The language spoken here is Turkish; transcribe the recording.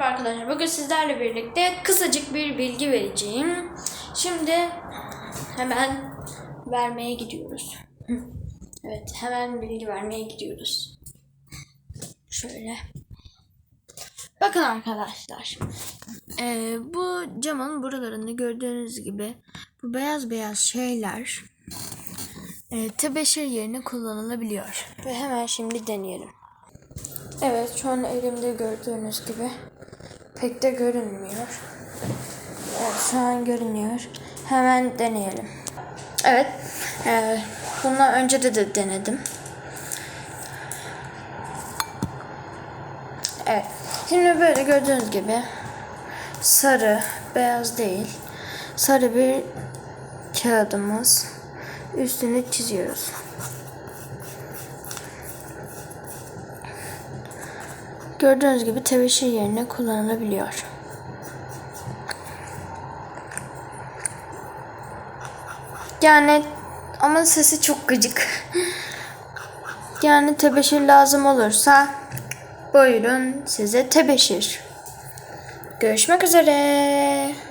Merhaba arkadaşlar. Bugün sizlerle birlikte kısacık bir bilgi vereceğim. Şimdi hemen vermeye gidiyoruz. Evet, hemen bilgi vermeye gidiyoruz. Şöyle. Bakın arkadaşlar. Ee, bu camın buralarında gördüğünüz gibi bu beyaz beyaz şeyler e, tebeşir yerine kullanılabiliyor. Ve hemen şimdi deneyelim. Evet şu an elimde gördüğünüz gibi pek de görünmüyor. Evet şu an görünüyor. Hemen deneyelim. Evet. E, bundan önce de, de denedim. Evet. Şimdi böyle gördüğünüz gibi sarı, beyaz değil. Sarı bir kağıdımız. Üstünü çiziyoruz. Gördüğünüz gibi tebeşir yerine kullanılabiliyor. Yani ama sesi çok gıcık. Yani tebeşir lazım olursa buyurun size tebeşir. Görüşmek üzere.